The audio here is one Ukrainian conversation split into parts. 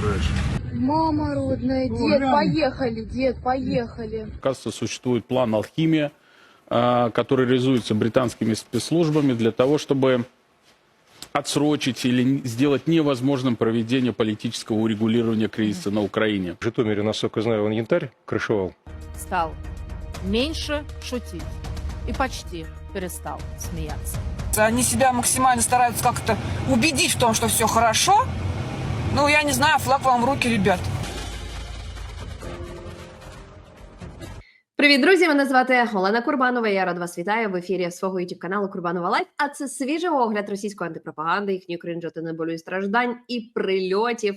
трэш. Мама родная, дед, поехали, дед, поехали. Оказывается, существует план «Алхимия», а, который реализуется британскими спецслужбами для того, чтобы отсрочить или сделать невозможным проведение политического урегулирования кризиса на Украине. В Житомире, насколько я знаю, он янтарь крышевал. стал меньше шутить и почти перестал смеяться. Они себя максимально стараются как-то убедить в том, что все хорошо. Ну, я не знаю, флаг вам руки, ребят. Привіт, друзі! Мене звати Олена Курбанова. Я рад вас вітаю в ефірі свого youtube каналу Курбанова Лайф. А це свіжий огляд російської антипропаганди, їхньої кринжотини неболю і страждань і прильотів.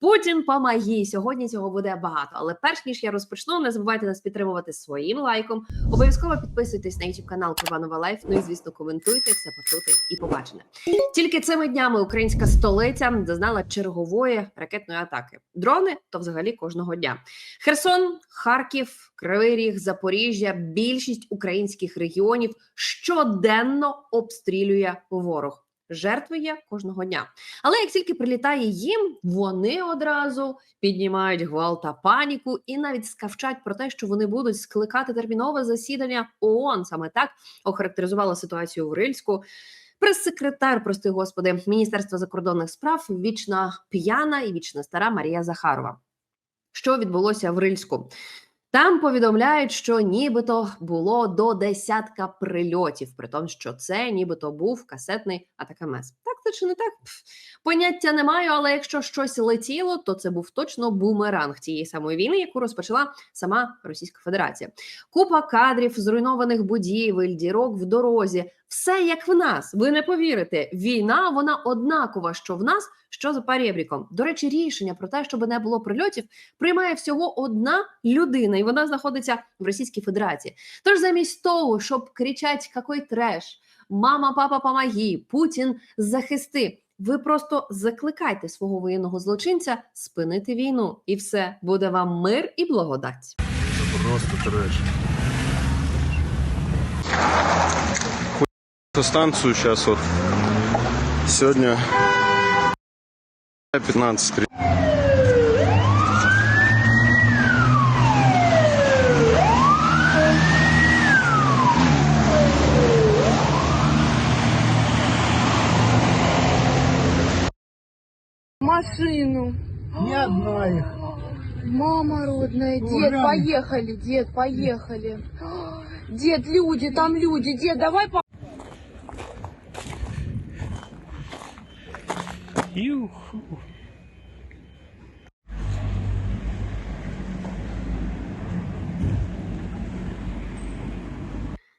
Путін помагі. Сьогодні цього буде багато. Але перш ніж я розпочну, не забувайте нас підтримувати своїм лайком. Обов'язково підписуйтесь на youtube канал Курбанова Лайф. Ну і звісно, коментуйте все почути і побачене. Тільки цими днями українська столиця зазнала чергової ракетної атаки. Дрони то взагалі кожного дня. Херсон, Харків, Кривий Ріг, Запоріжжя, більшість українських регіонів щоденно обстрілює ворог. Жертви є кожного дня. Але як тільки прилітає їм, вони одразу піднімають гвалт паніку і навіть скавчать про те, що вони будуть скликати термінове засідання ООН. Саме так охарактеризувала ситуацію в Рильську. Прес-секретар, прости господи, Міністерства закордонних справ вічна п'яна і вічна стара Марія Захарова. Що відбулося в Рильську? Там повідомляють, що нібито було до десятка прильотів, при тому, що це нібито був касетний атакамес. Так це чи не так? Пф, Поняття не маю, але якщо щось летіло, то це був точно бумеранг тієї самої війни, яку розпочала сама Російська Федерація. Купа кадрів, зруйнованих будівель, дірок в дорозі. Все як в нас. Ви не повірите. Війна вона однакова, що в нас, що за парєбріком. До речі, рішення про те, щоб не було прильотів, приймає всього одна людина, і вона знаходиться в Російській Федерації. Тож замість того, щоб кричать «какой треш, мама, папа, помоги, Путін захисти. Ви просто закликайте свого воєнного злочинця спинити війну, і все буде вам мир і благодать. Это просто трэш. Станцию сейчас вот сегодня 15 Машину. Ни одна их. Мама родная, дед, Ура! поехали, дед, поехали. Дед, люди, там люди, дед, давай по...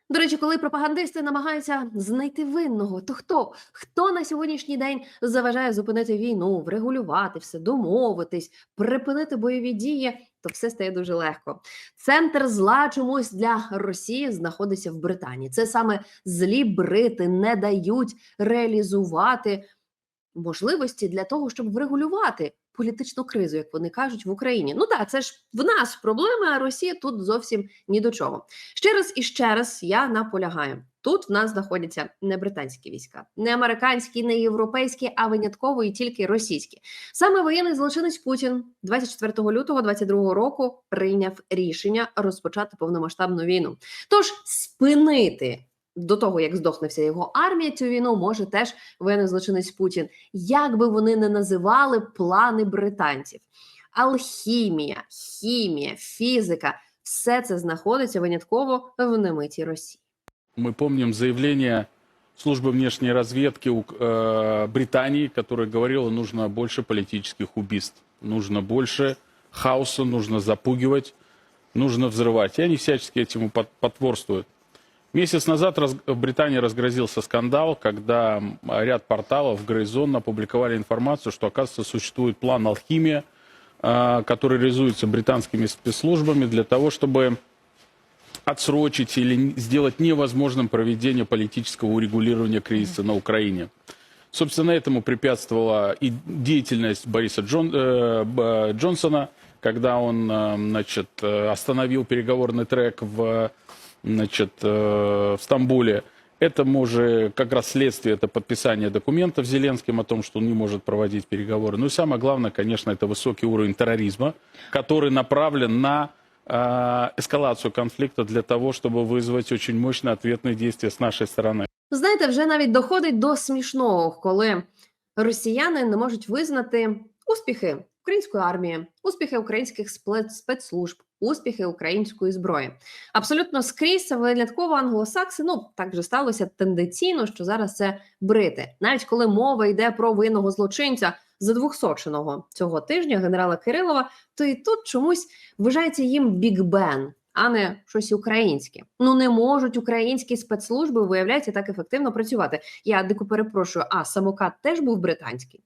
До речі, коли пропагандисти намагаються знайти винного, то хто? Хто на сьогоднішній день заважає зупинити війну, врегулювати все, домовитись, припинити бойові дії, то все стає дуже легко. Центр зла чомусь для Росії знаходиться в Британії. Це саме злі брити не дають реалізувати можливості для того, щоб врегулювати політичну кризу, як вони кажуть, в Україні. Ну так, це ж в нас проблеми, а Росія тут зовсім ні до чого. Ще раз і ще раз я наполягаю. Тут в нас знаходяться не британські війська, не американські, не європейські, а винятково і тільки російські. Саме воєнний злочинець Путін 24 лютого 22 року прийняв рішення розпочати повномасштабну війну. Тож спинити до того, як здохне вся його армія, цю війну може теж воєнний злочинець Путін. Як би вони не називали плани британців, алхімія, хімія, фізика все це знаходиться винятково в немитій Росії. Мы помним заявление службы внешней разведки у- э, Британии, которая говорила, нужно больше политических убийств, нужно больше хаоса, нужно запугивать, нужно взрывать. И они всячески этому под- потворствуют. Месяц назад в Британии разгрозился скандал, когда ряд порталов Грейзон опубликовали информацию, что, оказывается, существует план «Алхимия», э, который реализуется британскими спецслужбами для того, чтобы отсрочить или сделать невозможным проведение политического урегулирования кризиса на Украине. Собственно, этому препятствовала и деятельность Бориса Джон- э, Джонсона, когда он э, значит, э, остановил переговорный трек в, значит, э, в Стамбуле. Это уже как раз следствие, это подписание документов Зеленским о том, что он не может проводить переговоры. Ну и самое главное, конечно, это высокий уровень терроризма, который направлен на э, эскалацию конфликта для того, чтобы вызвать очень мощные ответные действия с нашей стороны. Знаєте, вже навіть доходить до смішного, коли росіяни не можуть визнати успіхи української армії, успіхи українських спле- спецслужб, успіхи української зброї. Абсолютно скрізь винятково англосакси. Ну так же сталося тенденційно, що зараз це брити. Навіть коли мова йде про винного злочинця за двохсоченого цього тижня генерала Кирилова, то і тут чомусь вважається їм Біг Бен, а не щось українське. Ну не можуть українські спецслужби, виявляється, так ефективно працювати. Я дико перепрошую, а самокат теж був британський.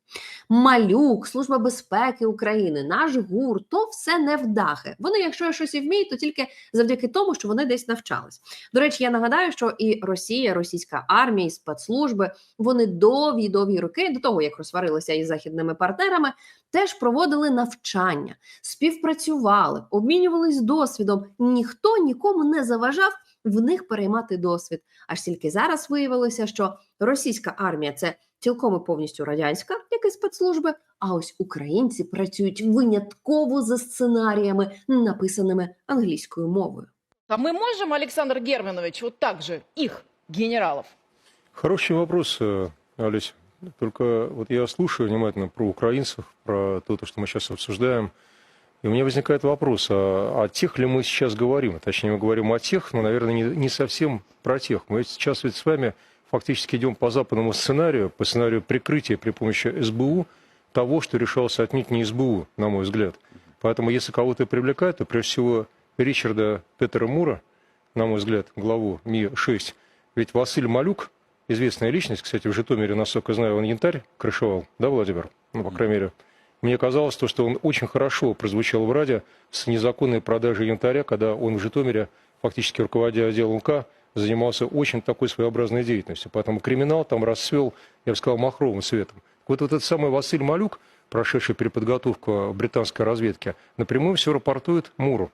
Малюк, Служба безпеки України, наш ГУР, то все невдахи. Вони, якщо щось і вміють, то тільки завдяки тому, що вони десь навчались. До речі, я нагадаю, що і Росія, російська армія, і спецслужби вони довгі довгі роки до того, як розсварилися із західними партнерами, теж проводили навчання, співпрацювали, обмінювались досвідом Ніхто нікому не заважав в них переймати досвід. Аж тільки зараз виявилося, що російська армія це цілком і повністю радянська, як і спецслужби. А ось українці працюють винятково за сценаріями, написаними англійською мовою. А мы можем, Александр Германович, вот так же их, генералов? Хороший вопрос, э, Олесь. Только вот я слушаю внимательно про украинцев, про то, то, что мы сейчас обсуждаем. И у меня возникает вопрос, а о тех ли мы сейчас говорим? Точнее, мы говорим о тех, но, наверное, не, не совсем про тех. Мы сейчас ведь с вами фактически идем по западному сценарию, по сценарию прикрытия при помощи СБУ того, что решалось отнюдь не СБУ, на мой взгляд. Поэтому, если кого-то привлекают, то прежде всего Ричарда Петера Мура, на мой взгляд, главу Ми-6. Ведь Василь Малюк, известная личность, кстати, в Житомире, насколько знаю, он янтарь крышевал, да, Владимир? Ну, по крайней мере. Мне казалось, то, что он очень хорошо прозвучал в радио с незаконной продажей янтаря, когда он в Житомире, фактически руководя отделом К, занимался очень такой своеобразной деятельностью. Поэтому криминал там расцвел, я бы сказал, махровым светом. Вот этот самый Василь Малюк, прошедший переподготовку британской разведке, напрямую все рапортует Муру.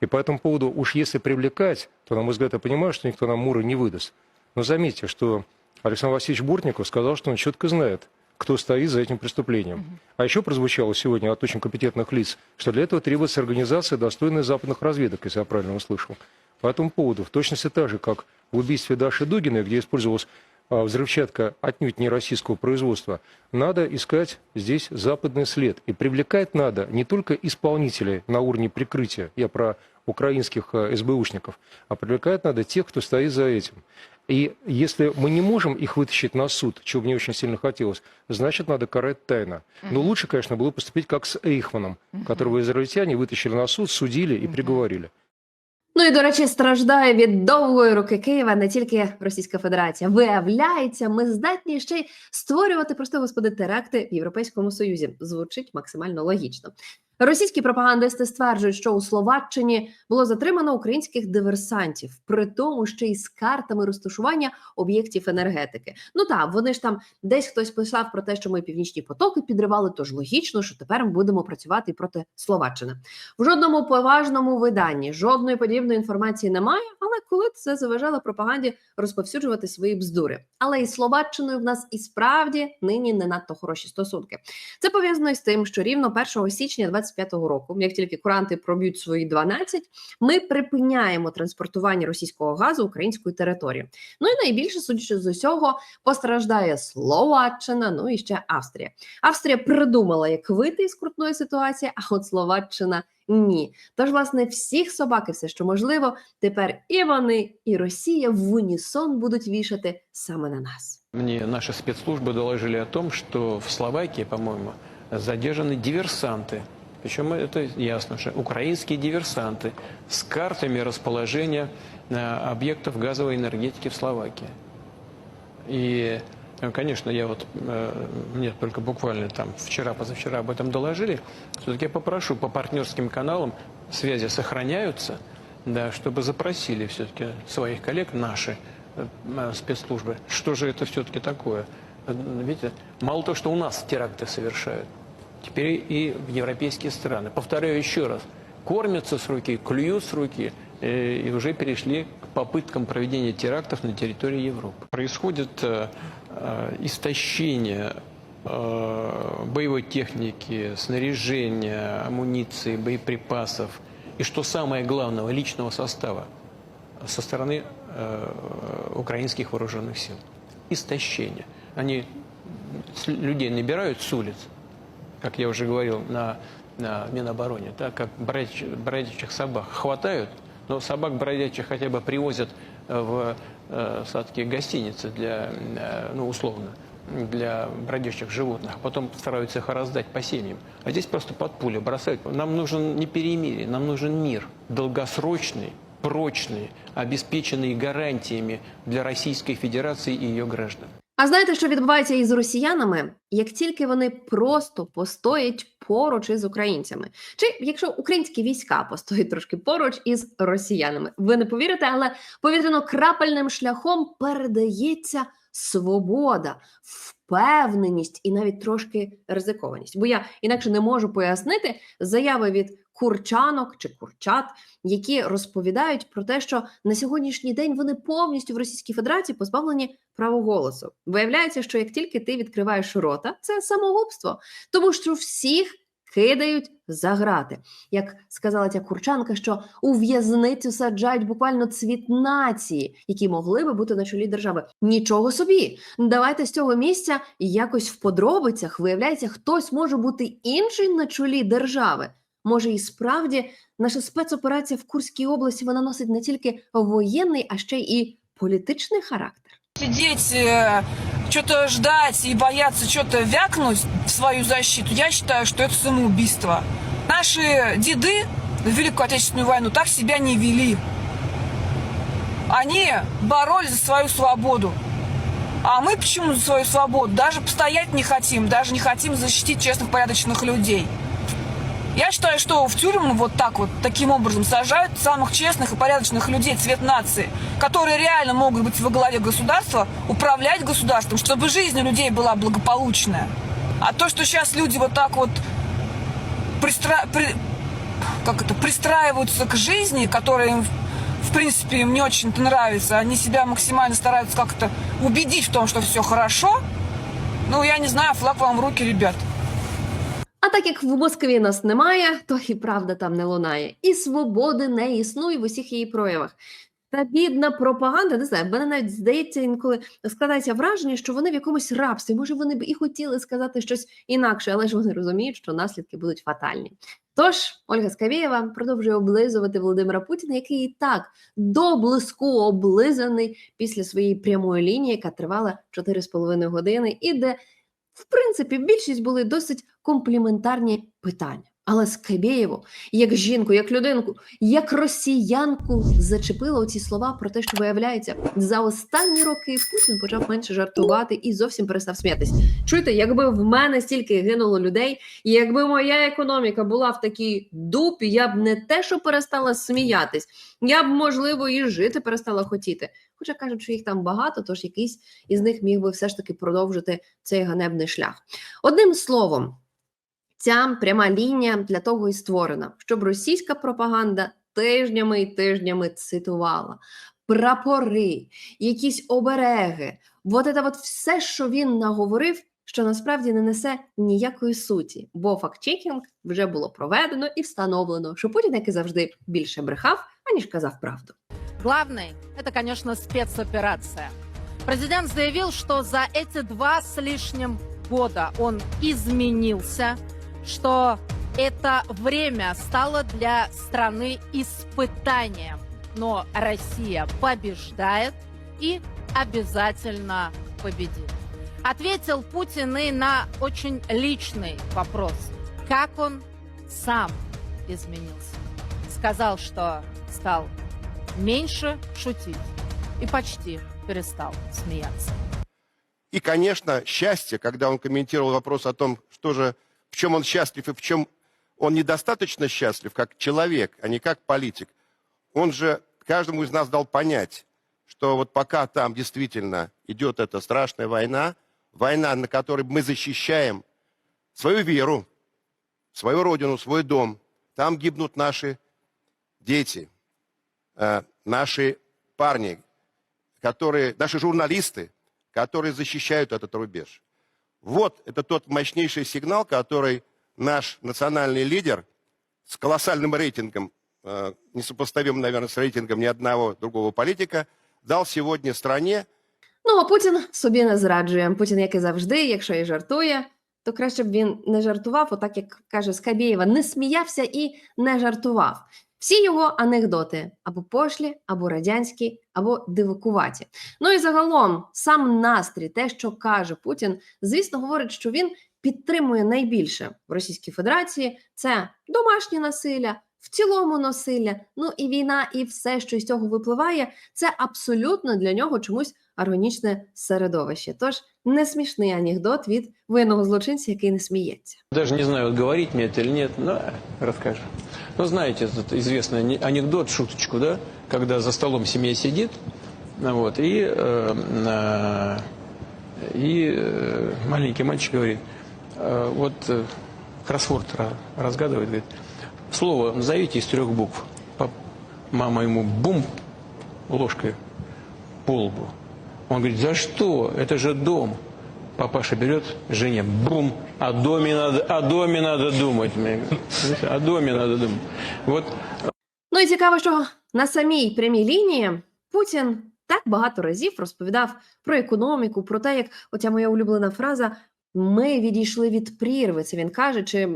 И по этому поводу, уж если привлекать, то, на мой взгляд, я понимаю, что никто нам Мура не выдаст. Но заметьте, что Александр Васильевич Бортников сказал, что он четко знает, кто стоит за этим преступлением. А еще прозвучало сегодня от очень компетентных лиц, что для этого требуется организация, достойная западных разведок, если я правильно услышал. По этому поводу, в точности так же, как в убийстве Даши Дугиной, где использовалась а, взрывчатка отнюдь не российского производства, надо искать здесь западный след. И привлекать надо не только исполнителей на уровне прикрытия, я про украинских а, СБУшников, а привлекать надо тех, кто стоит за этим. И если мы не можем их вытащить на суд, чего мне очень сильно хотелось, значит, надо карать тайно. Но лучше, конечно, было поступить как с Эйхманом, которого израильтяне вытащили на суд, судили и приговорили. Ну і до речі, страждає від довгої руки Києва не тільки Російська Федерація. Виявляється, ми здатні ще й створювати прости господи теракти в Європейському Союзі. Звучить максимально логічно. Російські пропагандисти стверджують, що у Словаччині було затримано українських диверсантів, при тому, що й з картами розташування об'єктів енергетики. Ну так, вони ж там десь хтось писав про те, що ми північні потоки підривали. Тож логічно, що тепер ми будемо працювати проти Словаччини. В жодному поважному виданні жодної подібної інформації немає, але коли це заважало пропаганді розповсюджувати свої бздури. Але із Словаччиною в нас і справді нині не надто хороші стосунки. Це пов'язано із тим, що рівно 1 січня 25-го року, як тільки куранти проб'ють свої 12, ми припиняємо транспортування російського газу українською територією. Ну і найбільше, судячи з усього, постраждає Словаччина, ну і ще Австрія. Австрія придумала, як вийти із крутної ситуації, а от Словаччина ні. Тож, власне, всіх собак і все, що можливо, тепер і вони, і Росія в унісон будуть вішати саме на нас. Мне наши спецслужбы доложили о том, что в Словакии, по-моему, задержаны диверсанты. Причем это ясно, что украинские диверсанты с картами расположения э, объектов газовой энергетики в Словакии. И, э, конечно, я вот, э, мне только буквально там вчера-позавчера об этом доложили. Все-таки я попрошу по партнерским каналам, связи сохраняются, да, чтобы запросили все-таки своих коллег, наши спецслужбы, что же это все-таки такое. Видите, мало того, что у нас теракты совершают, теперь и в европейские страны. Повторяю еще раз, кормятся с руки, клюют с руки, э, и уже перешли к попыткам проведения терактов на территории Европы. Происходит э, э, истощение э, боевой техники, снаряжения, амуниции, боеприпасов и, что самое главное, личного состава со стороны э, украинских вооруженных сил. Истощение. Они людей набирают с улиц, как я уже говорил на, на Минобороне, да, как бродячих, бродячих собак хватают, но собак бродячих хотя бы привозят э, в э, садки гостиницы для, э, ну, условно, для бродячих животных, а потом стараются их раздать по семьям. А здесь просто под пули бросают. Нам нужен не перемирие, нам нужен мир, долгосрочный, прочный, обеспеченный гарантиями для Российской Федерации и ее граждан. А знаєте, що відбувається із росіянами, як тільки вони просто постоять поруч із українцями, чи якщо українські війська постоять трошки поруч із росіянами, ви не повірите, але повітряно-крапельним шляхом передається свобода, впевненість і навіть трошки ризикованість. Бо я інакше не можу пояснити заяви від курчанок чи курчат, які розповідають про те, що на сьогоднішній день вони повністю в Російській Федерації позбавлені права голосу. Виявляється, що як тільки ти відкриваєш рота, це самогубство, тому що всіх кидають за грати. Як сказала ця курчанка, що у в'язницю саджають буквально цвіт нації, які могли би бути на чолі держави. Нічого собі. Давайте з цього місця якось в подробицях виявляється, хтось може бути інший на чолі держави. Може, і справді наша спецоперація в Курській області вона носить не тільки воєнний, а ще і політичний характер. Сидеть, э, что-то ждать и бояться что-то вякнуть в свою защиту, я считаю, что это самоубийство. Наши деды в Великую Отечественную войну так себя не вели. Они боролись за свою свободу. А мы почему за свою свободу? Даже постоять не хотим, даже не хотим защитить честных, порядочных людей. Я считаю, что в тюрьму вот так вот, таким образом сажают самых честных и порядочных людей цвет нации, которые реально могут быть во главе государства, управлять государством, чтобы жизнь у людей была благополучная. А то, что сейчас люди вот так вот пристра... при- как это, пристраиваются к жизни, которая им, в принципе, им не очень-то нравится, они себя максимально стараются как-то убедить в том, что все хорошо, ну, я не знаю, флаг вам в руки, ребят. А так як в Москві нас немає, то і правда там не лунає, і свободи не існує в усіх її проявах. Та бідна пропаганда, не знаю, мене навіть здається інколи складається враження, що вони в якомусь рабстві. Може, вони б і хотіли сказати щось інакше, але ж вони розуміють, що наслідки будуть фатальні. Тож Ольга Скавєєва продовжує облизувати Володимира Путіна, який і так до блиску облизаний після своєї прямої лінії, яка тривала 4,5 години, і де в принципі, більшість були досить компліментарні питання. Але Скабєєву, як жінку, як людинку, як росіянку, зачепило ці слова про те, що виявляється, за останні роки Путін почав менше жартувати і зовсім перестав сміятись. Чуєте, якби в мене стільки гинуло людей, і якби моя економіка була в такій дупі, я б не те, що перестала сміятись, я б, можливо, і жити перестала хотіти. Хоча кажуть, що їх там багато, тож якийсь із них міг би все ж таки продовжити цей ганебний шлях. Одним словом, ця пряма лінія для того і створена, щоб російська пропаганда тижнями і тижнями цитувала прапори, якісь обереги, от це от все, що він наговорив. Що насправді не несе ніякої суті, бо фактчекінг вже було проведено і встановлено, що Путін, як і завжди, більше брехав, аніж казав правду. Главный – это, конечно, спецоперация. Президент заявил, что за эти два с лишним года он изменился, что это время стало для страны испытанием. Но Россия побеждает и обязательно победит. Ответил Путин и на очень личный вопрос, как он сам изменился. Сказал, что стал меньше шутить и почти перестал смеяться. И, конечно, счастье, когда он комментировал вопрос о том, что же, в чем он счастлив и в чем он недостаточно счастлив, как человек, а не как политик. Он же каждому из нас дал понять, что вот пока там действительно идет эта страшная война, война, на которой мы защищаем свою веру, свою родину, свой дом, там гибнут наши дети, э, наши парни, которые, наши журналисты, которые защищают этот рубеж. Вот это тот мощнейший сигнал, который наш национальный лидер с колоссальным рейтингом, э, несопоставимым, наверное, с рейтингом ни одного другого политика, дал сегодня стране, Ну, а Путін собі не зраджує. Путін, як і завжди, якщо і жартує, то краще б він не жартував, отак як каже Скабєєва, не сміявся і не жартував. Всі його анекдоти або пошлі, або радянські, або дивакуваті. Ну і загалом сам настрій, те, що каже Путін, звісно, говорить, що він підтримує найбільше в Російській Федерації це домашнє насилля, в цілому насилля. Ну і війна, і все, що з цього випливає, це абсолютно для нього чомусь органічне середовище. Тож не смішний анекдот від воєнного злочинця, який не сміється. Даже не знаю, говорить это или нет, но э, расскажу. Ну, знаете, этот известный ане- анекдот, шуточку, да? Когда за столом семья сидит, вот, и, э, э, и э, маленький мальчик говорит, э, вот кроссворд ра- разгадывает, говорит, слово назовите из трех букв. Мама ему бум ложкой по лбу. Он говорит, за что? Это же дом. Папаша берет Женя, бум, о доме надо, о доме надо думать. О доме надо думать. Вот Ну і цікаво, що на самій прямій лінії Путін так багато разів розповідав про економіку, про те, як оця моя улюблена фраза. Ми відійшли від прірви. Це він каже, чи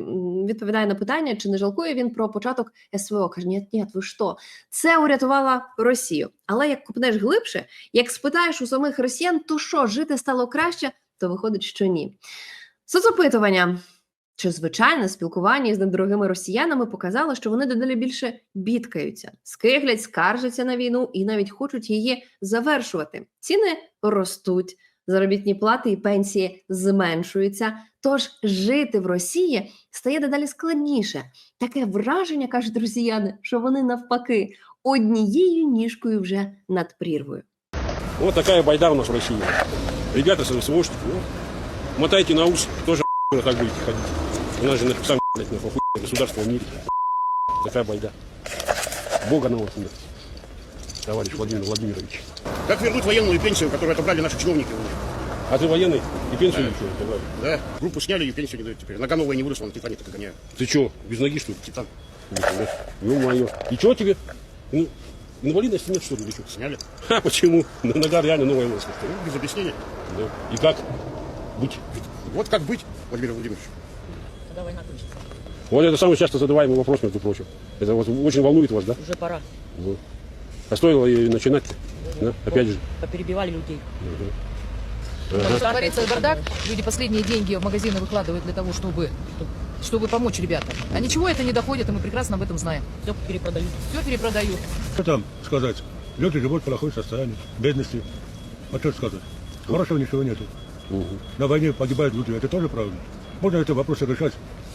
відповідає на питання, чи не жалкує він про початок СВО. Каже, ні, ні, ви що? Це урятувала Росію. Але як купнеш глибше, як спитаєш у самих росіян, то що жити стало краще, то виходить, що ні. Соцопитування чи звичайне спілкування з недорогими росіянами показало, що вони дедалі більше бідкаються, скиглять, скаржаться на війну і навіть хочуть її завершувати. Ціни ростуть, заробітні плати і пенсії зменшуються. Тож жити в Росії стає дедалі складніше. Таке враження, кажуть росіяни, що вони навпаки однією ніжкою вже над прірвою. Вот такая байда у нас в России. Ребята, СВОшники, ну, мотайте на ус, тоже так будете ходить. У нас же сам блядь, на государство в мире. Такая байда. Бога на вас нет, товарищ Владимир Владимирович. Как вернуть военную пенсию, которую отобрали наши чиновники? А ты военный и пенсию ничего не давай. Да, группу сняли и пенсию не дают теперь. Нога новая не выросла, на Титане так гоняют. Ты что, без ноги что ли? Титан. Ну мое. И что тебе? Ну, инвалидности нет что ли что? Сняли. Ха, почему? Ну, Нога реально новая выросла. Ну, без объяснения. Да. И как быть? Вот как быть, Владимир Владимирович? Вот это самый часто задаваемый вопрос, между прочим. Это вот очень волнует вас, да? Уже пора. Вот. А стоило и начинать да? Опять же. Поперебивали людей. Ага. Творится бардак. Люди последние деньги в магазины выкладывают для того, чтобы, чтобы помочь ребятам. А ничего это не доходит, и мы прекрасно об этом знаем. Все перепродают. Все перепродают. Что там сказать? Люди живут в плохом состоянии, бедности. А что сказать? Хорошего ничего нету. На войне погибают люди, это тоже правда. Можно эти вопросы решать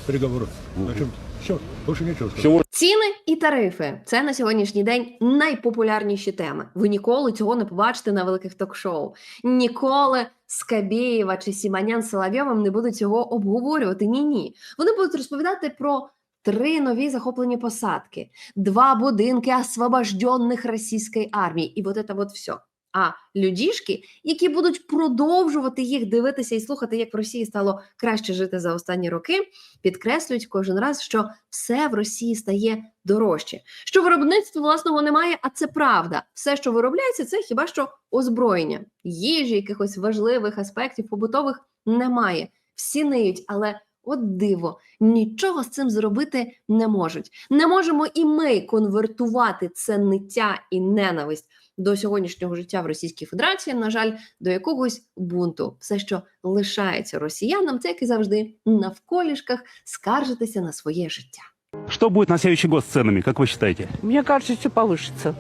переговором. Зачем? Все, больше нечего сказать. Ціни і тарифи це на сьогоднішній день найпопулярніші теми. Ви ніколи цього не побачите на великих ток-шоу. Ніколи Скабєєва чи Сіманян Соловйовим не будуть цього обговорювати. Ні, ні. Вони будуть розповідати про три нові захоплені посадки, два будинки освобожденних російської армії, і вот это вот все. А людішки, які будуть продовжувати їх дивитися і слухати, як в Росії стало краще жити за останні роки, підкреслюють кожен раз, що все в Росії стає дорожче. Що виробництва власного немає, а це правда. Все, що виробляється, це хіба що озброєння, їжі, якихось важливих аспектів побутових немає. Всі ниють, але от диво, нічого з цим зробити не можуть. Не можемо і ми конвертувати це ниття і ненависть до сьогоднішнього життя в Російській Федерації, на жаль, до якогось бунту. Все, що лишається росіянам, це як і завжди навколішках скаржитися на своє життя. Что будет на следующий год с ценами, как вы считаете? Мне кажется, все повысится.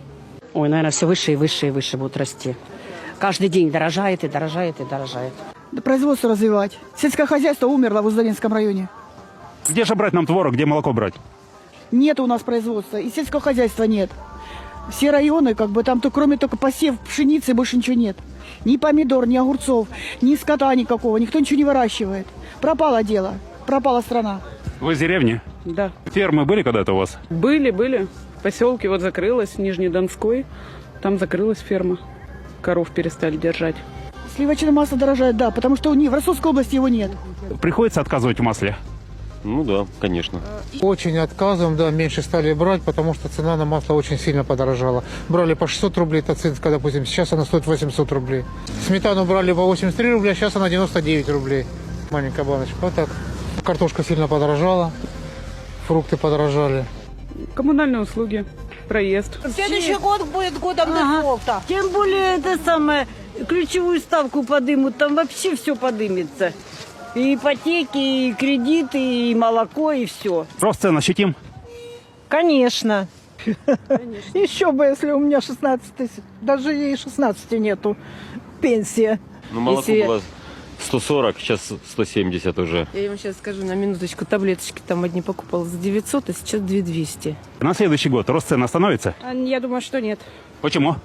Ой, наверное, все выше и выше и выше будут расти. Каждый день дорожает и дорожает и дорожает. Производство развивать. Сельское хозяйство умерло в Уздаринском районе. Где же брать нам творог, где молоко брать? Нет у нас производства, и сельского хозяйства нет. Все районы, как бы там, то кроме только посев пшеницы, больше ничего нет. Ни помидор, ни огурцов, ни скота никакого, никто ничего не выращивает. Пропало дело, пропала страна. Вы из деревни? Да. Фермы были когда-то у вас? Были, были. поселке вот закрылась, в Нижнедонской, там закрылась ферма. Коров перестали держать. Сливочное масло дорожает, да, потому что у них в Ростовской области его нет. Приходится отказывать в масле. Ну да, конечно. Очень отказываем, да, меньше стали брать, потому что цена на масло очень сильно подорожала. Брали по 600 рублей тацинска, допустим, сейчас она стоит 800 рублей. Сметану брали по 83 рубля, сейчас она 99 рублей. Маленькая баночка, вот так. Картошка сильно подорожала, фрукты подорожали. Коммунальные услуги, проезд. Следующий год будет годом дефолта. Тем более это самое, ключевую ставку подымут, там вообще все подымется. И ипотеки, и кредиты, и молоко, и все. Рост цен ощутим? Конечно. Еще бы, если у меня 16 тысяч. Даже ей 16 нету. Пенсия. Ну, молоко Если- было 140, сейчас 170 уже. Я вам сейчас скажу на минуточку, таблеточки там одни покупала за 900, а сейчас 2200. На следующий год рост цен остановится? Я думаю, что нет. Почему?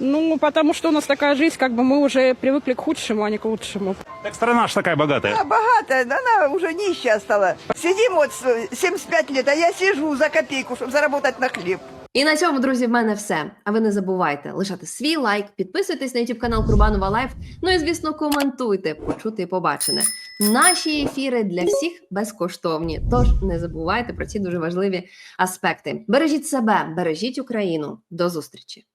Ну, потому что у нас такая жизнь, как бы мы уже привыкли к худшему, а не к лучшему. Так страна ж такая богатая. Богатая, она уже нищая стала. Сидим вот 75 лет, а я сижу за копейку, чтобы заработать на хлеб. І на цьому, друзі, в мене все. А ви не забувайте лишати свій лайк, підписуйтесь на YouTube канал Курбанова Лайф. Ну і звісно, коментуйте, почути і побачене. Наші ефіри для всіх безкоштовні. Тож не забувайте про ці дуже важливі аспекти. Бережіть себе, бережіть Україну. До зустрічі!